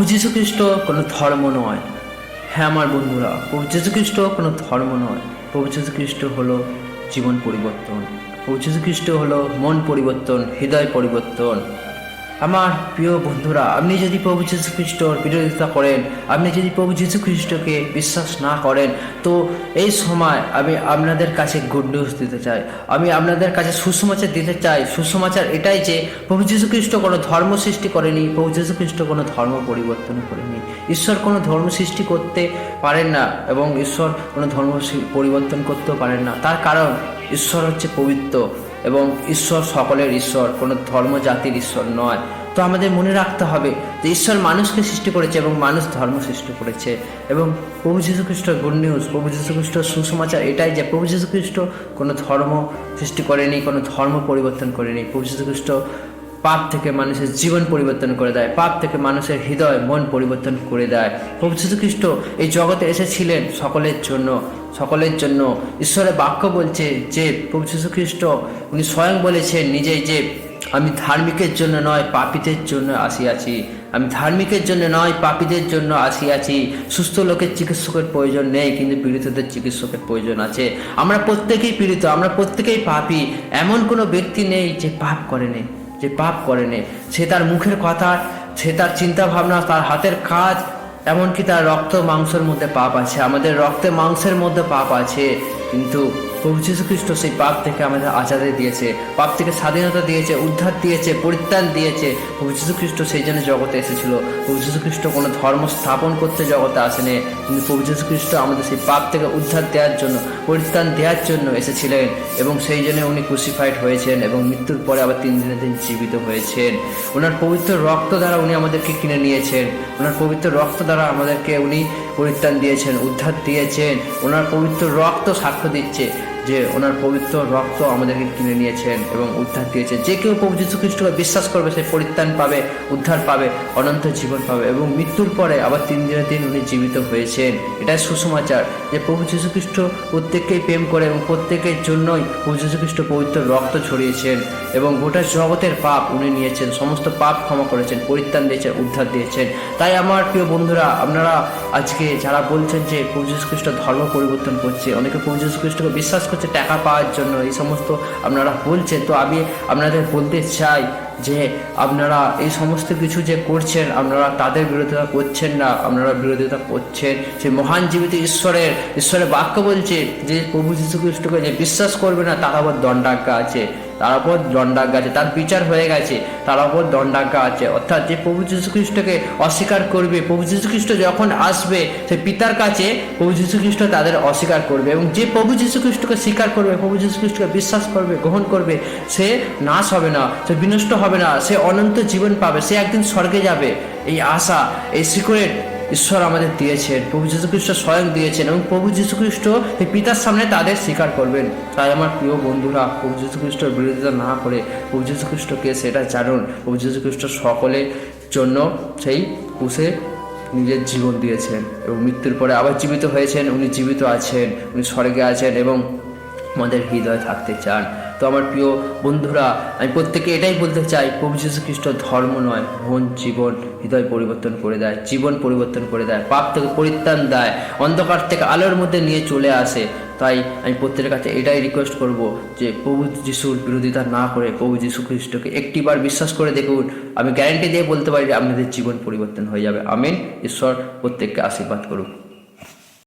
প্রভু যীশুখ্রিস্ট কোনো ধর্ম নয়। হ্যাঁ আমার বন্ধুরা, প্রভু যীশুখ্রিস্ট কোনো ধর্ম নয়। প্রভু যীশুখ্রিস্ট হলো জীবন পরিবর্তন। প্রভু যীশুখ্রিস্ট হলো মন পরিবর্তন, হৃদয় পরিবর্তন। আমার প্রিয় বন্ধুরা, আপনি যদি প্রভু যীশু খ্রিস্টর বিরোধিতা করেন, আপনি যদি প্রভু যীশু খ্রিস্টকে বিশ্বাস না করেন, তো এই সময় আমি আপনাদের কাছে গুড নিউজ দিতে চাই। আমি আপনাদের কাছে সুসমাচার দিতে চাই। সুসমাচার এটাই যে, প্রভু যীশু খ্রিস্ট কোনো ধর্ম সৃষ্টি করেনি, প্রভু যীশু খ্রিস্ট কোনো ধর্ম পরিবর্তন করেনি। ঈশ্বর কোনো ধর্ম সৃষ্টি করতে পারেন না এবং ঈশ্বর কোনো ধর্ম পরিবর্তন করতেও পারেন না। তার কারণ, ঈশ্বর হচ্ছে পবিত্র। এবং ঈশ্বর সকলের ঈশ্বর, কোনো ধর্ম জাতির ঈশ্বর নয়। তো আমাদের মনে রাখতে হবে যে ঈশ্বর মানুষকে সৃষ্টি করেছে এবং মানুষ ধর্ম সৃষ্টি করেছে। এবং প্রভু যীশু খ্রিস্টর গুড নিউজ, প্রভু যীশু খ্রিস্টর সুসমাচার এটাই যে প্রভু যীশু খ্রিস্ট কোনো ধর্ম সৃষ্টি করেনি, কোনো ধর্ম পরিবর্তন করেনি। প্রভু যীশু খ্রিস্ট পাপ থেকে মানুষের জীবন পরিবর্তন করে দেয়। পাপ থেকে মানুষের হৃদয়, মন পরিবর্তন করে দেয়। প্রভু খ্রিস্ট এই জগতে এসেছিলেন সকলের জন্য সকলের জন্য। ঈশ্বরের বাক্য বলছে যে, প্রভু খ্রিস্ট উনি স্বয়ং বলেছেন নিজেই যে, আমি ধার্মিকের জন্য নয়, পাপীদের জন্য আসিয়াছি। আমি ধার্মিকের জন্য নয়, পাপীদের জন্য আসিয়াছি। সুস্থ লোকের চিকিৎসকের প্রয়োজন নেই, কিন্তু পীড়িতদের চিকিৎসকের প্রয়োজন আছে। আমরা প্রত্যেকেই পীড়িত, আমরা প্রত্যেকেই পাপী। এমন কোনো ব্যক্তি নেই যে পাপ করেনি যে পাপ করেনি। সে তার মুখের কথা, সে তার চিন্তা ভাবনা তার হাতের কাজ, এমনকি তার রক্ত মাংসের মধ্যে পাপ আছে। আমাদের রক্তে মাংসের মধ্যে পাপ আছে। কিন্তু প্রভু যীশু খ্রিস্ট সেই পাপ থেকে আমাদের আজাদে দিয়েছে, পাপ থেকে স্বাধীনতা দিয়েছে, উদ্ধার দিয়েছে, পরিত্রাণ দিয়েছে। প্রভু যীশু খ্রিস্ট সেই জন্য জগতে এসেছিল। প্রভু যীশু খ্রিস্ট কোনো ধর্ম স্থাপন করতে জগতে আসেনি। কিন্তু প্রভু যীশু খ্রিস্ট আমাদের সেই পাপ থেকে উদ্ধার দেওয়ার জন্য, পরিত্রাণ দেওয়ার জন্য এসেছিলেন এবং সেই জন্য উনি ক্রুসিফাইড হয়েছেন এবং মৃত্যুর পরে আবার তিন দিনের দিন জীবিত হয়েছেন। ওনার পবিত্র রক্ত দ্বারা উনি আমাদেরকে কিনে নিয়েছেন। ওনার পবিত্র রক্ত দ্বারা আমাদেরকে উনি পরিত্রাণ দিয়েছেন উদ্ধার দিয়েছেন। ওনার পবিত্র রক্ত সাক্ষ্য দিচ্ছে। যে ওনার পবিত্র রক্ত আমাদেরকে কিনে নিয়েছেন এবং উদ্ধার দিয়েছেন। যে কেউ প্রভু যীশু খ্রিস্টকে বিশ্বাস করবে, সে পরিত্রাণ পাবে, উদ্ধার পাবে, অনন্ত জীবন পাবে এবং মৃত্যুর পরে আবার তিন দিনের দিন উনি জীবিত হয়েছেন। এটাই সুসমাচার যে প্রভু যীশু খ্রিস্ট প্রত্যেককেই প্রেম করে এবং প্রত্যেকের জন্যই প্রভু যীশু খ্রিস্ট পবিত্র রক্ত ছড়িয়েছেন এবং গোটা জগতের পাপ উনি নিয়েছেন, সমস্ত পাপ ক্ষমা করেছেন, পরিত্রাণ দিয়েছেন, উদ্ধার দিয়েছেন। তাই আমার প্রিয় বন্ধুরা, আপনারা আজকে যারা বলছেন যে প্রভু যীশু খ্রিস্ট ধর্ম পরিবর্তন করছে, অনেকে প্রভু যীশু খ্রিস্টকে বিশ্বাস করছে টাকা পাওয়ার জন্য এই সমস্ত আপনারা বলছেন, তো আমি আপনাদের বলতে চাই যে আপনারা এই সমস্ত কিছু যে করছেন, আপনারা তাদের বিরোধিতা করছেন না, আপনারা বিরোধিতা করছেন। যে মহান জীবিত ঈশ্বরের ঈশ্বরের বাক্য বলছে যে প্রভু যীশু খ্রিস্টকে যে বিশ্বাস করবে না, তার আবার দণ্ডাজ্ঞা আছে। তার উপর দণ্ডাজ্ঞা আছে, তার বিচার হয়ে গেছে, তার উপর দণ্ডাজ্ঞা আছে। অর্থাৎ যে প্রভু যীশু খ্রিস্টকে অস্বীকার করবে, প্রভু যীশু খ্রিস্ট যখন আসবে, সে পিতার কাছে প্রভু যীশু খ্রিস্ট তাদের অস্বীকার করবে এবং যে প্রভু যীশু খ্রিস্টকে স্বীকার করবে, প্রভু যীশু খ্রিস্টকে বিশ্বাস করবে, গ্রহণ করবে, সে নাশ হবে না, সে বিনষ্ট হবে না, সে অনন্ত জীবন পাবে, সে একদিন স্বর্গে যাবে। এই আশা, এই সিক্রেট ঈশ্বর আমাদের দিয়েছেন, প্রভু যীশু খ্রিস্ট স্বয়ং দিয়েছেন এবং প্রভু যীশু খ্রিস্ট এই পিতার সামনে তাদের স্বীকার করবেন। তাই আমার প্রিয় বন্ধুরা, প্রভু যীশু খ্রিস্টের বিরোধিতা না করে প্রভু যীশু খ্রিস্টকে সেটা জানুন। প্রভু যীশু খ্রিস্ট সকলের জন্য সেই কুশে নিজের জীবন দিয়েছেন এবং মৃত্যুর পরে আবার জীবিত হয়েছেন, উনি জীবিত আছেন, উনি স্বর্গে আছেন এবং আমাদের হৃদয় থাকতে চান। তো আমার প্রিয় বন্ধুরা, আমি প্রত্যেকে এটাই বলতে চাই, প্রভু যীশু খ্রিস্ট ধর্ম নয় মন জীবন হৃদয় পরিবর্তন করে দেয়, জীবন পরিবর্তন করে দেয়, পাপ থেকে পরিত্রাণ দেয়, অন্ধকার থেকে আলোর মধ্যে নিয়ে চলে আসে। তাই আমি প্রত্যেকের কাছে এটাই রিকোয়েস্ট করব যে প্রভু যিশুর বিরোধিতা না করে প্রভু যীশু খ্রিস্টকে একটিবার বিশ্বাস করে দেখুন। আমি গ্যারেন্টি দিয়ে বলতে পারি যে আপনাদের জীবন পরিবর্তন হয়ে যাবে। আমিন। ঈশ্বর প্রত্যেককে আশীর্বাদ করুক।